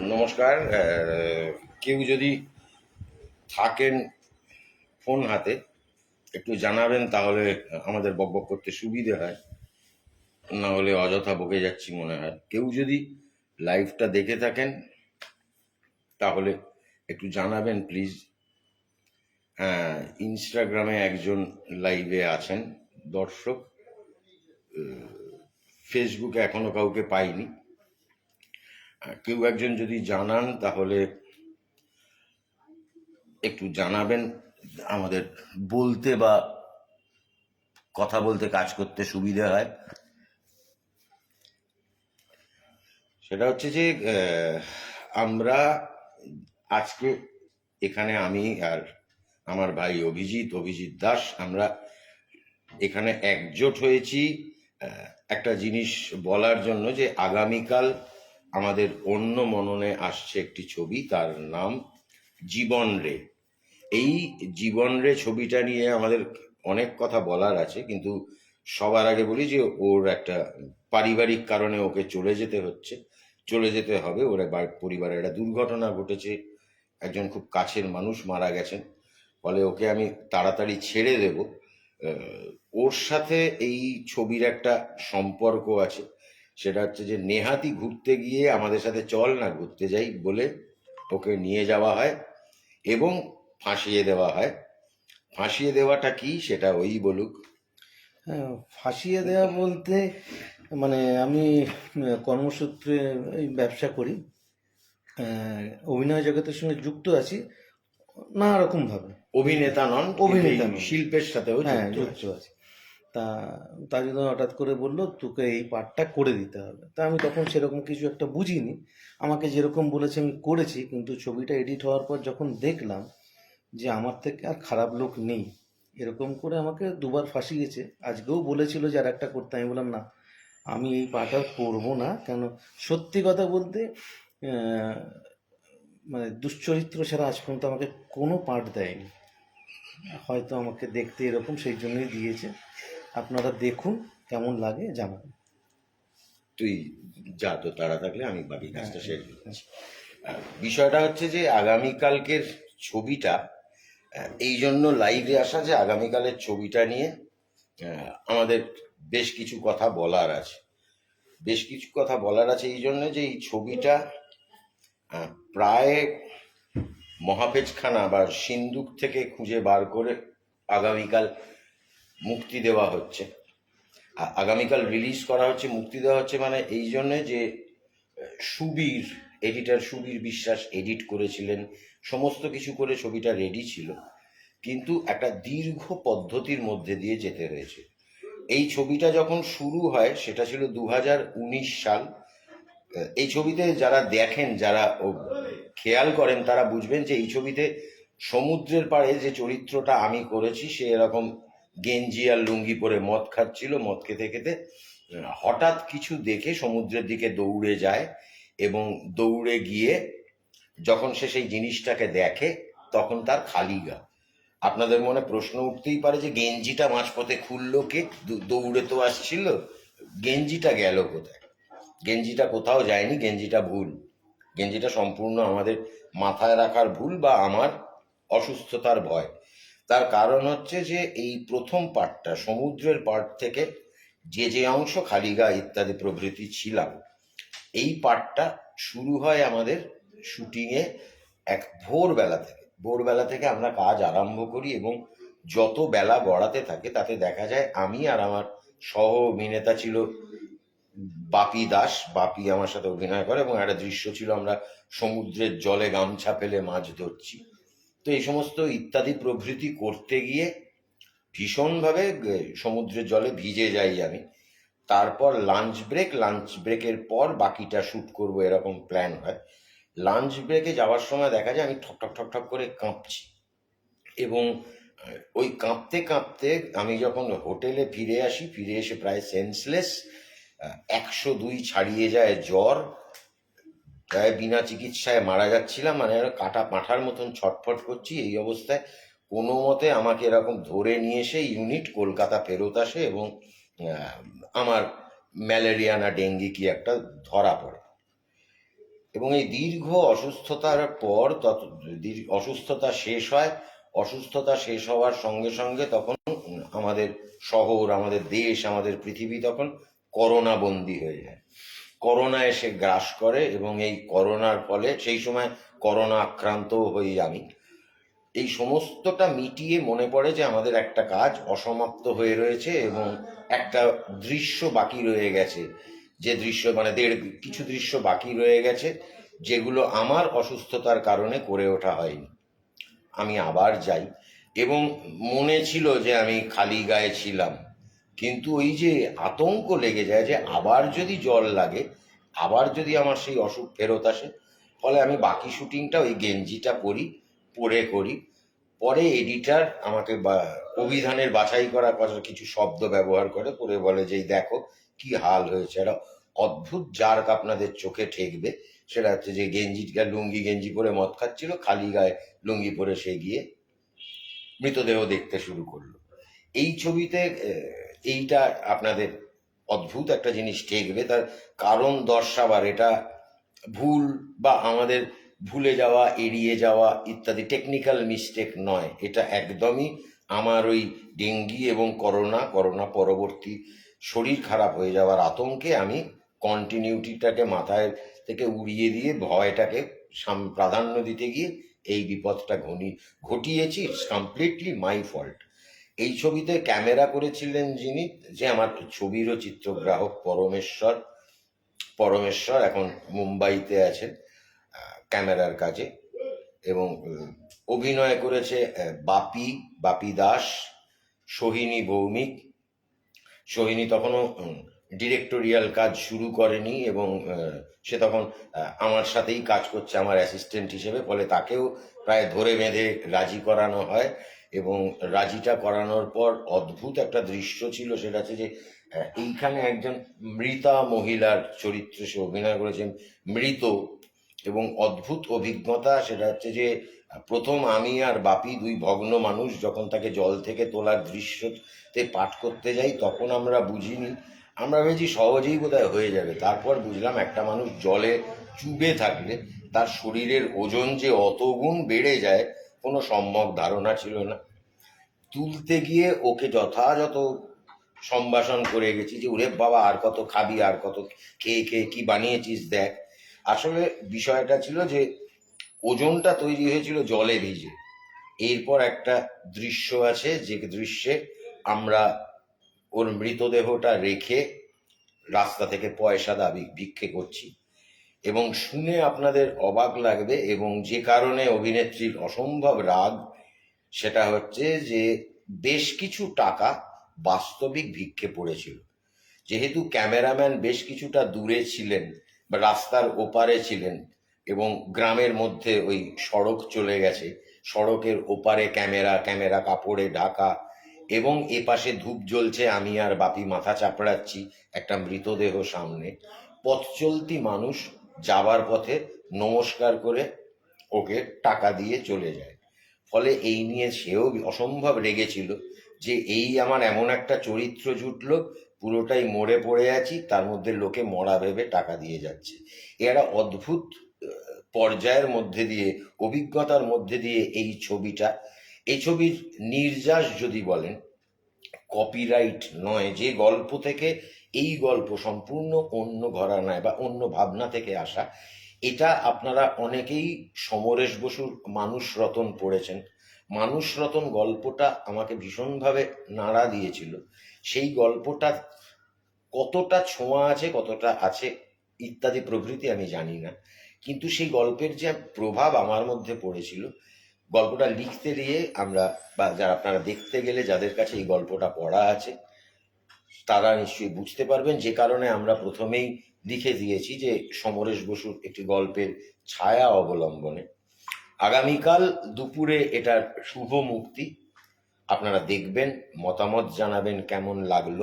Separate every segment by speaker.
Speaker 1: নমস্কার কেউ যদি থাকেন ফোন হাতে, একটু জানাবেন তাহলে আমাদের বকবক করতে সুবিধে হয়। না হলে অযথা বকে যাচ্ছি মনে হয়। কেউ যদি লাইভটা দেখে থাকেন, তাহলে একটু জানাবেন প্লিজ। হ্যাঁ ইনস্টাগ্রামে একজন লাইভে আছেন দর্শক ফেসবুকে এখনও কাউকে পাইনি। কেউ একজন যদি জানান, তাহলে একটু জানাবেন। আমাদের বলতে বা কথা বলতে কাজ করতে সুবিধা হয়। সেটা হচ্ছে যে আমরা আজকে এখানে আমি আর আমার ভাই অভিজিৎ অভিজিৎ দাস, আমরা এখানে একজোট হয়েছি। একটা জিনিস বলার জন্য যে, আগামীকাল আমাদের অন্য মননে আসছে একটি ছবি, তার নাম জীবন রে। এই জীবন রে ছবিটা নিয়ে আমাদের অনেক কথা বলার আছে, কিন্তু সবার আগে বলি যে ওর একটা পারিবারিক কারণে ওকে চলে যেতে হচ্ছে। চলে যেতে হবে, ওর পরিবারে একটা দুর্ঘটনা ঘটেছে, একজন খুব কাছের মানুষ মারা গেছেন। ফলে ওকে আমি তাড়াতাড়ি ছেড়ে দেব। ওর সাথে এই ছবির একটা সম্পর্ক আছে। সেটা হচ্ছে যে নেহাতি ঘুরতে গিয়ে আমাদের সাথে চল না ঘুরতে যাই বলে ওকে নিয়ে যাওয়া হয় এবং ফাঁসিয়ে দেওয়া হয়। ফাঁসিয়ে দেওয়াটা কি সেটা ওই বলুক।
Speaker 2: হ্যাঁ, ফাঁসিয়ে দেওয়া বলতে মানে আমি কর্মসূত্রে ব্যবসা করি। অভিনয় জগতের সঙ্গে যুক্ত আছি নানা রকম ভাবে
Speaker 1: অভিনেতা নন
Speaker 2: অভিনেতা।
Speaker 1: শিল্পের সাথেও
Speaker 2: হ্যাঁ
Speaker 1: যুক্ত আছে।
Speaker 2: তা জন্য হঠাৎ করে বলল, তোকে এই পার্টটা করে দিতে হবে। তা আমি তখন সেরকম কিছু একটা বুঝিনি। আমাকে যেরকম বলেছে আমি করেছি, কিন্তু ছবিটা এডিট হওয়ার পর যখন দেখলাম যে আমার থেকে আর খারাপ লোক নেই, এরকম করে আমাকে দুবার ফাঁসিয়েছে। আজকেও বলেছিল যে আর একটা করতে। আমি বললাম, না, আমি এই পাটা করব না। কেন, সত্যি কথা বলতে মানে দুশ্চরিত্র ছাড়া আজ পর্যন্ত আমাকে কোনো পার্ট দেয়নি। হয়তো আমাকে দেখতে এরকম, সেই জন্যই দিয়েছে। আপনারা দেখুন কেমন লাগে জানাবেন।
Speaker 1: তুই যা তো তাড়া থাকলে আমি বাকি কাজটা
Speaker 2: হ্যাঁ,
Speaker 1: সেরে দিচ্ছি আহ, বিষয়টা হচ্ছে যে আগামীকালকের ছবিটা এই জন্য লাইভে আসা যে আগামীকালের ছবিটা নিয়ে আমাদের বেশ কিছু কথা বলার আছে। বেশ কিছু কথা বলার আছে এই জন্য যে এই ছবিটা প্রায় মহাপেজখানা বা সিন্দুক থেকে খুঁজে বার করে আগামীকাল মুক্তি দেওয়া হচ্ছে। আগামীকাল রিলিজ করা হচ্ছে, মুক্তি দেওয়া হচ্ছে মানে এই জন্যে যে সুবীর এডিটার সুবীর বিশ্বাস এডিট করেছিলেন, সমস্ত কিছু করে ছবিটা রেডি ছিল। কিন্তু একটা দীর্ঘ পদ্ধতির মধ্যে দিয়ে যেতে হয়েছে। এই ছবিটা যখন শুরু হয়, সেটা ছিল দু হাজার উনিশ সাল। এই ছবিতে যারা দেখেন, যারা খেয়াল করেন, তারা বুঝবেন যে এই ছবিতে সমুদ্রের পাড়ে যে চরিত্রটা আমি করেছি, সে এরকম গেঞ্জি আর লুঙ্গি পরে মদ খাচ্ছিল, মদ খেতে খেতে হঠাৎ কিছু দেখে সমুদ্রের দিকে দৌড়ে যায় এবং দৌড়ে গিয়ে যখন সে সেই জিনিসটাকে দেখে, তখন তার খালি গা। আপনাদের মনে প্রশ্ন উঠতেই পারে যে গেঞ্জিটা মাঝপথে খুললো কে? দৌড়ে তো আসছিল। গেঞ্জিটা গেল কোথায়? গেঞ্জিটা কোথাও যায়নি, গেঞ্জিটা ভুল। গেঞ্জিটা সম্পূর্ণ আমাদের মাথায় রাখার ভুল বা আমার অসুস্থতার ভয়। তার কারণ হচ্ছে যে এই প্রথম পার্টটা সমুদ্রের পার্ট থেকে যে যে অংশ খালিগা ইত্যাদি প্রভৃতি ছিলাম, এই পার্টটা শুরু হয় আমাদের শুটিংয়ে এক ভোরবেলা থেকে। ভোরবেলা থেকে আমরা কাজ আরম্ভ করি এবং যত বেলা গড়াতে থাকে, তাতে দেখা যায় আমি আর আমার সহ অভিনেতা ছিল বাপি দাস। বাপি আমার সাথে অভিনয় করে এবং একটা দৃশ্য ছিল আমরা সমুদ্রের জলে গামছা ফেলে মাছ ধরছি। তো এই সমস্ত ইত্যাদি প্রভৃতি করতে গিয়ে ভীষণভাবে সমুদ্রের জলে ভিজে যাই আমি। তারপর লাঞ্চ ব্রেক লাঞ্চ ব্রেকের পর বাকিটা শ্যুট করব, এরকম প্ল্যান হয়। লাঞ্চ ব্রেকে যাওয়ার সময় দেখা যায় আমি ঠক ঠক ঠক ঠক করে কাঁপছি। এবং ওই কাঁপতে কাঁপতে আমি যখন হোটেলে ফিরে আসি, ফিরে এসে প্রায় সেন্সলেস একশো দুই ছাড়িয়ে যায় জ্বর প্রায় বিনা চিকিৎসায় মারা যাচ্ছিলাম মানে কাটা পাঁঠার মতন ছটফট করছি, এই অবস্থায় কোনো মতে আমাকে এরকম ধরে নিয়ে এসে ইউনিট কলকাতা ফেরত আসে এবং আমার ম্যালেরিয়া না ডেঙ্গি কি একটা ধরা পড়ে। এবং এই দীর্ঘ অসুস্থতার পর তত অসুস্থতা শেষ হয়, অসুস্থতা শেষ হওয়ার সঙ্গে সঙ্গে তখন আমাদের শহর, আমাদের দেশ, আমাদের পৃথিবী তখন করোনা বন্দী হয়ে যায়। করোনা এসে গ্রাস করে এবং এই করোনার ফলে সেই সময় করোনা আক্রান্ত হই আমি। এই সমস্তটা মিটিয়ে মনে পড়ে যে আমাদের একটা কাজ অসমাপ্ত হয়ে রয়েছে এবং একটা দৃশ্য বাকি রয়ে গেছে। যে দৃশ্য মানে দেড় কিছু দৃশ্য বাকি রয়ে গেছে, যেগুলো আমার অসুস্থতার কারণে করে ওঠা হয়নি। আমি আবার যাই এবং মনে ছিল যে আমি খালি গায়ে ছিলাম। কিন্তু ওই যে আতঙ্ক লেগে যায় যে আবার যদি জল লাগে, আবার যদি আমার সেই অসুখ ফেরত আসে, ফলে আমি বাকি শুটিংটা ওই গেঞ্জিটা পরি, পরে করি। পরে এডিটার আমাকে অভিধানের বাছাই করা কথা কিছু শব্দ ব্যবহার করে, পরে বলে যে দেখো কি হাল হয়েছে। একটা অদ্ভুত জার্ক আপনাদের চোখে ঠেকবে। সেটা হচ্ছে যে গেঞ্জি, লুঙ্গি গেঞ্জি পরে মদ খাচ্ছিল, খালি গায়ে লুঙ্গি পরে সে গিয়ে মৃতদেহ দেখতে শুরু করল। এই ছবিতে এইটা আপনাদের অদ্ভুত একটা জিনিস ঠেকবে তার কারণ দর্শাবার, এটা ভুল বা আমাদের ভুলে যাওয়া, এড়িয়ে যাওয়া ইত্যাদি টেকনিক্যাল মিস্টেক নয়। এটা একদমই আমার ওই ডেঙ্গি এবং করোনা করোনা পরবর্তী শরীর খারাপ হয়ে যাওয়ার আতঙ্কে আমি কন্টিনিউটিটাকে মাথায় থেকে উড়িয়ে দিয়ে, ভয়টাকে প্রাধান্য দিতে গিয়ে এই বিপদটা ঘনি, ঘটিয়েছি। ইটস কমপ্লিটলি মাই ফল্ট এই ছবিতে ক্যামেরা করেছিলেন যিনি, যে আমার ছবিরও চিত্রগ্রাহক পরমেশ্বর। পরমেশ্বর এখন মুম্বাইতে আছেন ক্যামেরার কাজে। এবং অভিনয় করেছে বাপি বাপি দাস, সোহিনী ভৌমিক। সোহিনী তখনও ডিরেক্টোরিয়াল কাজ শুরু করেনি এবং সে তখন আমার সাথেই কাজ করছে, আমার অ্যাসিস্ট্যান্ট হিসেবে, ফলে তাকেও প্রায় ধরে বেঁধে রাজি করানো হয়। এবং রাজিটা করানোর পর অদ্ভুত একটা দৃশ্য ছিল সেটা হচ্ছে যে এইখানে একজন মৃতা মহিলার চরিত্রে সে অভিনয় করেছেন, মৃত। এবং অদ্ভুত অভিজ্ঞতা সেটা হচ্ছে যে, প্রথম আমি আর বাপি দুই ভগ্ন মানুষ যখন তাকে জল থেকে তোলার দৃশ্যতে পাঠ করতে যাই, তখন আমরা বুঝিনি। আমরা ভেবেছি সহজেই বোধহয় হয়ে যাবে। তারপর বুঝলাম একটা মানুষ জলে চুবে থাকলে তার শরীরের ওজন যে অত গুণ বেড়ে যায় কোনো সম্যক ধারণা ছিল না। তুলতে গিয়ে ওকে যথাযথ সম্ভাষণ করে গেছি যে, ওরে বাবা, আর কত খাবি, আর কত খেয়ে খেয়ে কি বানিয়েছিস দেখ। আসলে বিষয়টা ছিল যে, ওজনটা তৈরি হয়েছিল জলে ভিজে। এরপর একটা দৃশ্য আছে যে দৃশ্যে আমরা ওর মৃতদেহটা রেখে রাস্তা থেকে পয়সা দাবি ভিক্ষে করছি। এবং শুনে আপনাদের অবাক লাগবে এবং যে কারণে অভিনেত্রীর অসম্ভব রাগ, সেটা হচ্ছে যে বেশ কিছু টাকা বাস্তবিক ভিক্ষে পড়েছিল। যেহেতু ক্যামেরাম্যান বেশ কিছুটা দূরে ছিলেন, বা রাস্তার ওপারে ছিলেন এবং গ্রামের মধ্যে ওই সড়ক চলে গেছে, সড়কের ওপারে ক্যামেরা ক্যামেরা কাপড়ে ঢাকা এবং এপাশে ধূপ জ্বলছে, আমি আর বাপি মাথা চাপড়াচ্ছি একটা মৃতদেহ সামনে। পথ চলতি মানুষ যাবার পথে নমস্কার করে ওকে টাকা দিয়ে চলে যায়। ফলে এই নিয়ে সেও অসম্ভব রেগেছিল যে এই আমার এমন একটা চরিত্র জুটলো, পুরোটাই মরে পড়ে আছি, তার মধ্যে লোকে মরা ভেবে টাকা দিয়ে যাচ্ছে। এরা অদ্ভুত পর্যায়ের মধ্যে দিয়ে, অভিজ্ঞতার মধ্যে দিয়ে এই ছবিটা, এই ছবির নির্যাস যদি বলেন কপিরাইট নয়, যে গল্প থেকে এই গল্প সম্পূর্ণ অন্য ঘরানায় বা অন্য ভাবনা থেকে আসা, এটা আপনারা অনেকেই সমরেশ বসুর মানুষ রতন পড়েছেন। মানুষ রতন গল্পটা আমাকে ভীষণভাবে নাড়া দিয়েছিল। সেই গল্পটা কতটা ছোঁয়া আছে, কতটা আছে ইত্যাদি প্রভৃতি আমি জানি না। কিন্তু সেই গল্পের যে প্রভাব আমার মধ্যে পড়েছিল গল্পটা লিখতে দিয়ে আমরা বা যারা আপনারা দেখতে গেলে যাদের কাছে এই গল্পটা পড়া আছে, তারা নিশ্চয়ই বুঝতে পারবেন। যে কারণে আমরা প্রথমেই লিখে দিয়েছি যে সমরেশ বসুর একটি গল্পের ছায়া অবলম্বনে। আগামীকাল দুপুরে এটার শুভ মুক্তি। আপনারা দেখবেন, মতামত জানাবেন কেমন লাগল।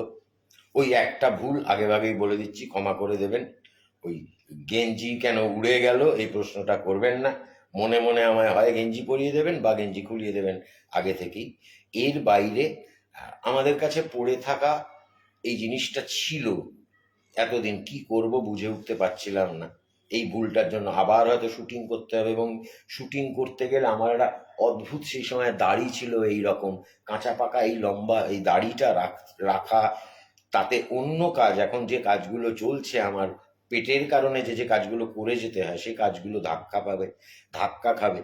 Speaker 1: ওই একটা ভুল আগেভাগেই বলে দিচ্ছি, ক্ষমা করে দেবেন। ওই গেঞ্জি কেন উড়ে গেল, এই প্রশ্নটা করবেন না। মনে মনে আমায় হয় গেঞ্জি পরিয়ে দেবেন বা গেঞ্জি খুলিয়ে দেবেন আগে থেকেই। এর বাইরে, আমাদের কাছে পড়ে থাকা এই জিনিসটা ছিল। এতদিন কি করব বুঝে উঠতে পারছিলাম না। এই ভুলটার জন্য আবার হয়তো শুটিং করতে হবে এবং শুটিং করতে গেলে আমার একটা অদ্ভুত সেই সময় দাড়ি ছিল এই রকম। কাঁচা পাকা এই লম্বা এই দাড়িটা রাখ- তাতে অন্য কাজ। এখন যে কাজগুলো চলছে আমার পেটের কারণে যে যে কাজগুলো করে যেতে হয় সেই কাজগুলো ধাক্কা পাবে, ধাক্কা খাবে।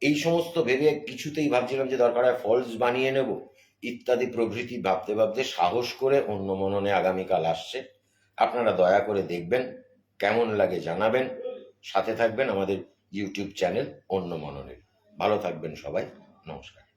Speaker 1: এই সমস্ত ভেবে কিছুতেই ভাবছিলাম যে দরকার হয় ফলস বানিয়ে নেব। ইত্যাদি প্রভৃতি ভাবতে ভাবতে সাহস করে অন্য মননে আগামীকাল আসছে। আপনারা দয়া করে দেখবেন, কেমন লাগে জানাবেন। সাথে থাকবেন আমাদের ইউটিউব চ্যানেল অন্য মননের। ভালো থাকবেন সবাই। নমস্কার।